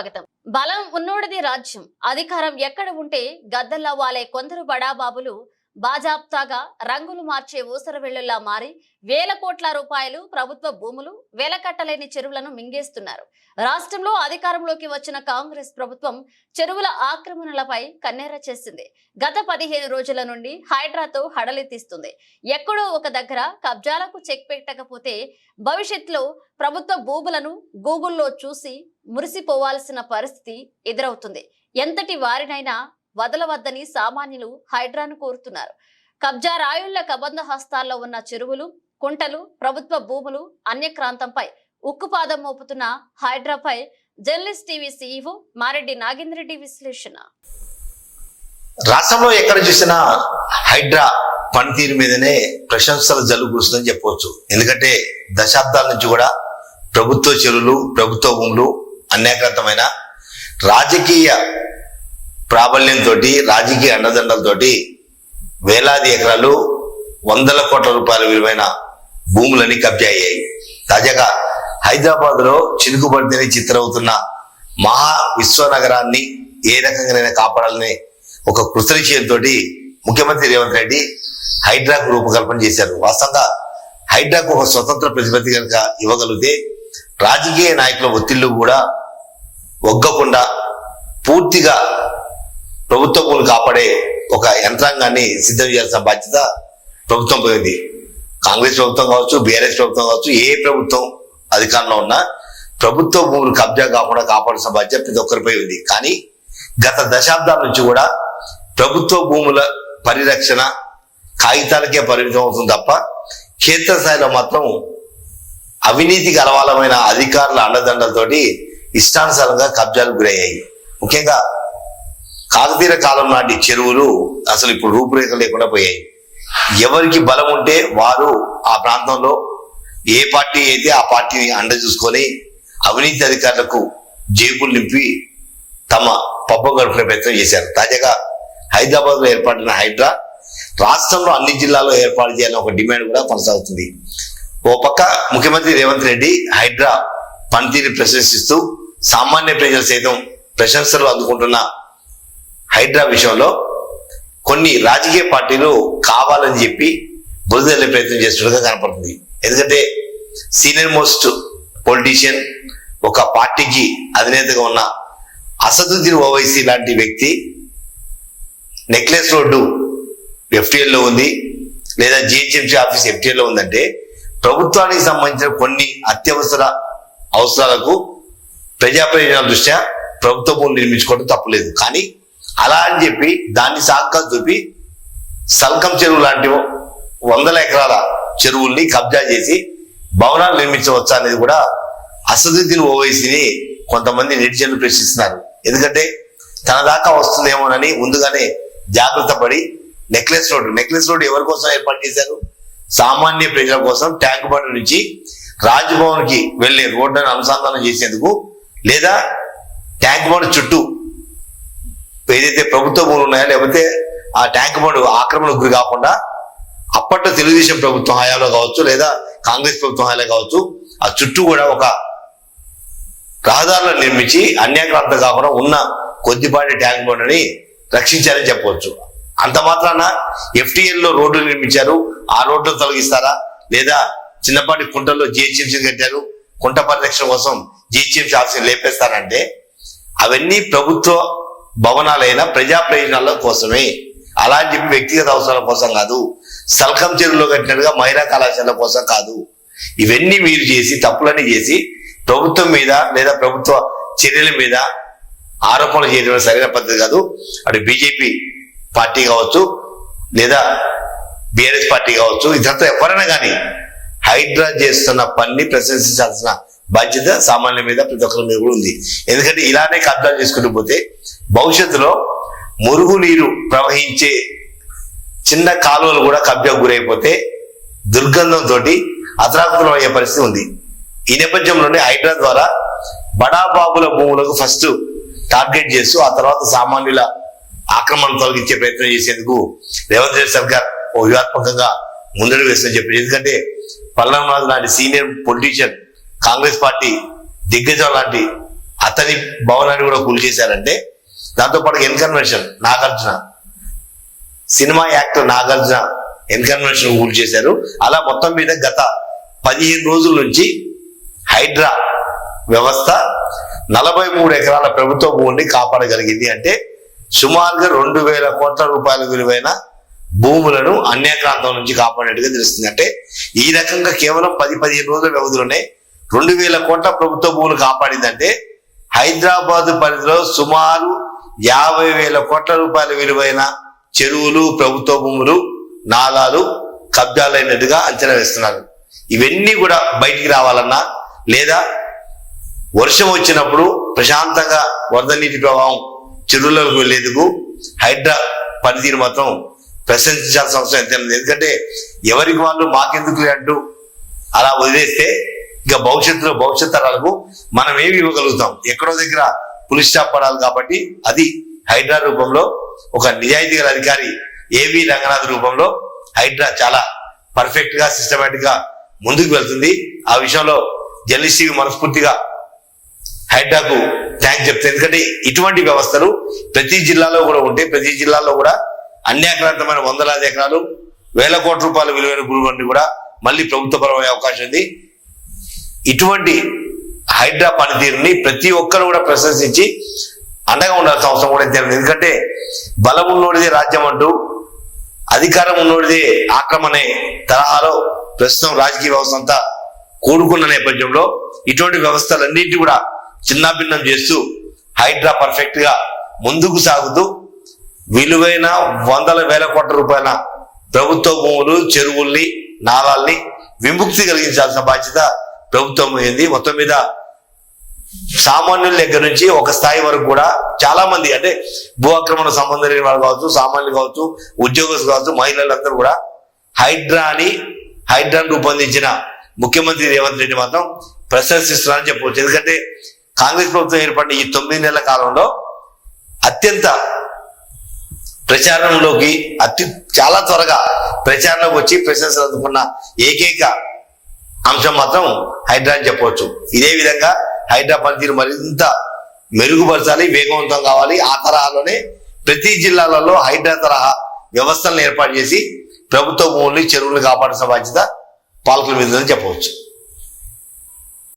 స్వాగతం. బలం ఉన్నోడిది రాజ్యం. అధికారం ఎక్కడ ఉంటే గద్దెల్లవ్వాలే కొందరు బడాబాబులు బాజాప్తాగా రంగులు మార్చే ఊసరవెల్లులా మారి వేల కోట్ల రూపాయలు ప్రభుత్వ భూములు వెలకట్టలేని చెరువులను మింగేస్తున్నారు. రాష్ట్రంలో అధికారంలోకి వచ్చిన కాంగ్రెస్ ప్రభుత్వం చెరువుల ఆక్రమణలపై కన్నెర చేసింది. గత పదిహేను రోజుల నుండి హైడ్రాతో హడలెత్తిస్తుంది. ఎక్కడో ఒక దగ్గర కబ్జాలకు చెక్ పెట్టకపోతే భవిష్యత్తులో ప్రభుత్వ భూములను గూగుల్లో చూసి మురిసిపోవాల్సిన పరిస్థితి ఎదురవుతుంది. ఎంతటి వారినైనా వదలవద్దని సామాన్యులు హైడ్రాను కోరుతున్నారు. కబ్జా రాయుళ్ళ కబంధ హస్తాల్లో ఉన్న చెరువులు కుంటలు ప్రభుత్వ భూములు అన్యక్రాంతంపై ఉక్కుపాదం మోపుతున్న హైడ్రాపై journalist TV CEO Mareddy Nagendreddy విశ్లేషణ. రాష్ట్రంలో ఎక్కడ చూసినా హైడ్రా పనితీరు మీదనే ప్రశంసలు జల్లు కురుస్తుందని చెప్పవచ్చు. ఎందుకంటే దశాబ్దాల నుంచి కూడా ప్రభుత్వ చెరువులు ప్రభుత్వ భూములు అన్యాక్రాంతమైన రాజకీయ ప్రాబల్యంతో రాజకీయ అండదండలతోటి వేలాది ఎకరాలు వందల కోట్ల రూపాయల విలువైన భూములని కబ్జా అయ్యాయి తాజాగా హైదరాబాద్లో చినుకుబడితేనే చిత్రవుతున్న మహా విశ్వనగరాన్ని ఏ రకంగానైనా కాపాడాలని ఒక కృతనిశ్చయంతో ముఖ్యమంత్రి రేవంత్ రెడ్డి హైడ్రాకు రూపకల్పన చేశారు. వాస్తవంగా హైడ్రాకు ఒక స్వతంత్ర ప్రతిపత్తి కనుక ఇవ్వగలిగితే రాజకీయ నాయకుల ఒత్తిళ్ళు కూడా ఒగ్గకుండా పూర్తిగా ప్రభుత్వ భూములు కాపాడే ఒక యంత్రాంగాన్ని సిద్ధం చేయాల్సిన బాధ్యత ప్రభుత్వం పోయింది కాంగ్రెస్ ప్రభుత్వం కావచ్చు బీఆర్ఎస్ ప్రభుత్వం కావచ్చు ఏ ప్రభుత్వం అధికారంలో ఉన్నా ప్రభుత్వ భూములు కబ్జా కాకుండా కాపాడాల్సిన బాధ్యత ప్రతి ఒక్కరిపై ఉంది. కానీ గత దశాబ్దాల నుంచి కూడా ప్రభుత్వ భూముల పరిరక్షణ కాగితాలకే పరిమితం అవుతుంది తప్ప క్షేత్రస్థాయిలో మాత్రం అవినీతికి అలవాలమైన అధికారుల అండదండలతోటి ఇష్టానుసారంగా కబ్జాలు గురయ్యాయి. ముఖ్యంగా కాకతీర కాలం నాటి చెరువులు అసలు ఇప్పుడు రూపురేఖ లేకుండా పోయాయి. ఎవరికి బలం ఉంటే వారు ఆ ప్రాంతంలో ఏ పార్టీ అయితే ఆ పార్టీని అండ చూసుకొని అవినీతి అధికారులకు జేబులు నింపి తమ పబ్బం గడుపునే ప్రయత్నం చేశారు. తాజాగా హైదరాబాద్లో ఏర్పడిన హైడ్రా రాష్ట్రంలో అన్ని జిల్లాల్లో ఏర్పాటు చేయాలని ఒక డిమాండ్ కూడా కొనసాగుతుంది. ఓ పక్క ముఖ్యమంత్రి రేవంత్ రెడ్డి హైడ్రా పనితీరు ప్రశంసిస్తూ సామాన్య ప్రజలు సైతం ప్రశంసలు అందుకుంటున్న హైడ్రా విషయంలో కొన్ని రాజకీయ పార్టీలు కావాలని చెప్పి బురదల్లే ప్రయత్నం చేస్తున్నట్టుగా కనపడుతుంది. ఎందుకంటే సీనియర్ మోస్ట్ పొలిటీషియన్ ఒక పార్టీకి అధినేతగా ఉన్న అసదుద్దీన్ ఓవైసీ లాంటి వ్యక్తి నెక్లెస్ రోడ్డు ఎఫ్టీఎల్లో ఉంది లేదా జిహెచ్ఎంసీ ఆఫీస్ ఎఫ్టీఎల్లో ఉందంటే ప్రభుత్వానికి సంబంధించిన కొన్ని అత్యవసర అవసరాలకు ప్రజా ప్రయోజనాల దృష్ట్యా ప్రభుత్వ భూములు నిర్మించుకోవడం తప్పలేదు. కానీ అలా అని చెప్పి దాన్ని సాగ్గా చూపి సల్కం చెరువు లాంటి వందల ఎకరాల చెరువుల్ని కబ్జా చేసి భవనాలు నిర్మించవచ్చా అనేది కూడా అసదుద్దీన్ ఓవైసీని కొంతమంది నెటిజన్లు ప్రశ్నిస్తున్నారు. ఎందుకంటే తన దాకా వస్తుందేమోనని ముందుగానే జాగ్రత్త పడి నెక్లెస్ రోడ్ నెక్లెస్ రోడ్ ఎవరి కోసం ఏర్పాటు చేశారు? సామాన్య ప్రజల కోసం ట్యాంక్ బండ్ నుంచి రాజ్భవన్కి వెళ్ళే రోడ్డును అనుసంధానం చేసేందుకు లేదా ట్యాంక్ బండ్ చుట్టూ ఏదైతే ప్రభుత్వ భూములు ఉన్నాయో లేకపోతే ఆ ట్యాంక్ బండ్ ఆక్రమణ గురి కాకుండా అప్పట్లో తెలుగుదేశం ప్రభుత్వం హయాంలో కావచ్చు లేదా కాంగ్రెస్ ప్రభుత్వం హయాంలో కావచ్చు ఆ చుట్టూ కూడా ఒక రహదారులను నిర్మించి అన్యాక్రాంతం కాకుండా ఉన్న కొద్దిపాటి ట్యాంక్ బండ్ని రక్షించారని చెప్పవచ్చు. అంత మాత్రాన ఎఫ్టీఎల్లో రోడ్లు నిర్మించారు. ఆ రోడ్లు తొలగిస్తారా? లేదా చిన్నపాటి కుంటల్లో జిహెచ్ఎంసీ కట్టారు. కుంట పరిరక్షణ కోసం జిహెచ్ఎంసీ ఆఫీసులు లేపేస్తారంటే అవన్నీ ప్రభుత్వ భవనాలైన ప్రజా ప్రయోజనాల కోసమే. అలా అని చెప్పి వ్యక్తిగత అవసరాల కోసం కాదు. సల్కం చెరువులో కట్టినట్టుగా మహిళా కళాశాల కోసం కాదు. ఇవన్నీ మీరు చేసి తప్పులన్నీ చేసి ప్రభుత్వం మీద లేదా ప్రభుత్వ చర్యల మీద ఆరోపణలు చేయడం సరైన పద్ధతి కాదు. అటు బీజేపీ పార్టీ కావచ్చు లేదా బిఆర్ఎస్ పార్టీ కావచ్చు ఇదంతా ఎవరైనా కానీ హైడ్రా చేస్తున్న పనిని ప్రశంసించాల్సిన బాధ్యత సామాన్యుల మీద ప్రతి ఒక్కరి మీద కూడా ఉంది. ఎందుకంటే ఇలానే కబ్జాలు చేసుకుంటూ పోతే భవిష్యత్తులో మురుగు నీరు ప్రవహించే చిన్న కాలువలు కూడా కబ్జా గురైపోతే దుర్గంధంతో అతరాకుతలం అయ్యే పరిస్థితి ఉంది. ఈ నేపథ్యంలోనే హైడ్రా ద్వారా బడాబాబుల భూములకు ఫస్ట్ టార్గెట్ చేస్తూ ఆ తర్వాత సామాన్యుల ఆక్రమణ తొలగించే ప్రయత్నం చేసేందుకు రేవంత్ రెడ్డి సర్కార్ ఓ వ్యూహాత్మకంగా ముందడుగు వేస్తుందని చెప్పి ఎందుకంటే పల్లంనాథ్ లాంటి సీనియర్ పొలిటీషియన్ కాంగ్రెస్ పార్టీ దిగ్గజం లాంటి అతని భవనాన్ని కూడా కూల్ దాంతోపాటు N convention Nagarjuna. Cinema actor Nagarjuna N convention పూర్తి చేశారు. అలా మొత్తం మీద గత పదిహేను రోజుల నుంచి హైడ్రా వ్యవస్థ నలభై మూడు ఎకరాల ప్రభుత్వ భూమిని కాపాడగలిగింది. అంటే సుమారుగా రెండు వేల కోట్ల రూపాయల విలువైన భూములను అన్యాక్రాంతం నుంచి కాపాడినట్టుగా తెలుస్తుంది. అంటే ఈ రకంగా కేవలం పది పదిహేను రోజుల వ్యవధిలోనే రెండు వేల కోట్ల ప్రభుత్వ భూములు కాపాడిందంటే హైదరాబాద్ పరిధిలో సుమారు యాభై వేల కోట్ల రూపాయల విలువైన చెరువులు ప్రభుత్వ భూములు నాలాలు కబ్జాలైనట్టుగా అంచనా వేస్తున్నారు. ఇవన్నీ కూడా బయటికి రావాలన్నా లేదా వర్షం వచ్చినప్పుడు ప్రశాంతంగా వరద నీటి ప్రవాహం చెరువులకు వెళ్ళేందుకు హైడ్రా పనితీరు మాత్రం ప్రశంసించాల్సిన అవసరం ఎంత ఎందుకంటే ఎవరికి వాళ్ళు మాకెందుకు అంటూ అలా వదిలేస్తే ఇక భవిష్యత్తులో భవిష్యత్ తరాలకు మనం ఏమి ఇవ్వగలుగుతాం? ఎక్కడో దగ్గర పులి స్టాప్ పడాలి కాబట్టి అది హైడ్రా రూపంలో ఒక నిజాయితీ గల అధికారి ఏవి రంగనాథ్ రూపంలో హైడ్రా చాలా పర్ఫెక్ట్గా సిస్టమేటిక్గా ముందుకు వెళ్తుంది. ఆ విషయంలో జర్నలిస్ట్కి మనస్ఫూర్తిగా హైడ్రాకు థ్యాంక్స్ చెప్తాను. ఎందుకంటే ఇటువంటి వ్యవస్థలు ప్రతి జిల్లాలో కూడా ఉంటే ప్రతి జిల్లాలో కూడా అన్యాక్రాంతమైన వందలాది ఎకరాలు వేల కోట్ల రూపాయల విలువైన భూములన్నీ కూడా మళ్ళీ ప్రభుత్వపరమైన అవకాశం ఉంది. ఇటువంటి హైడ్రా పనితీరుని ప్రతి ఒక్కరు కూడా ప్రశంసించి అండగా ఉండాల్సిన అవసరం కూడా ఎంతైనా ఎందుకంటే బలం ఉన్నోడిదే రాజ్యం అంటూ అధికారం ఉన్నోడిదే ఆక్రమణే తరహాలో ప్రస్తుతం రాజకీయ వ్యవస్థ అంతా కూడుకున్న నేపథ్యంలో ఇటువంటి వ్యవస్థలన్నింటి కూడా చిన్నాభిన్నం చేస్తూ హైడ్రా పర్ఫెక్ట్గా ముందుకు సాగుతూ విలువైన వందల వేల కోట్ల రూపాయల ప్రభుత్వ భూములు చెరువుల్ని నాలాల్ని విముక్తి కలిగించాల్సిన బాధ్యత ప్రభుత్వం అయింది మొత్తం మీద సామాన్యుల దగ్గర నుంచి ఒక స్థాయి వరకు కూడా చాలా మంది అంటే భూ ఆక్రమణ సంబంధం లేని వాళ్ళు కావచ్చు సామాన్యులు కావచ్చు ఉద్యోగస్తులు కావచ్చు మహిళలందరూ కూడా హైడ్రాని హైడ్రాని రూపొందించిన ముఖ్యమంత్రి రేవంత్ రెడ్డి మాత్రం ప్రశంసిస్తున్నారని చెప్పవచ్చు. ఎందుకంటే కాంగ్రెస్ ప్రభుత్వం ఏర్పడిన ఈ తొమ్మిది నెలల కాలంలో అత్యంత ప్రచారంలోకి అతి చాలా త్వరగా ప్రచారంలోకి వచ్చి ప్రశంసలు అందుకున్న ఏకైక అంశం మాత్రం హైడ్రా అని చెప్పవచ్చు. ఇదే విధంగా హైడ్రా పనితీరు మరింత మెరుగుపరచాలి వేగవంతం కావాలి. ఆ తరహాలోనే ప్రతి జిల్లాలలో హైడ్రా తరహా వ్యవస్థలను ఏర్పాటు చేసి ప్రభుత్వ భూముల్ని చెరువులు కాపాడాల్సిన బాధ్యత పాలకుల మీద చెప్పవచ్చు.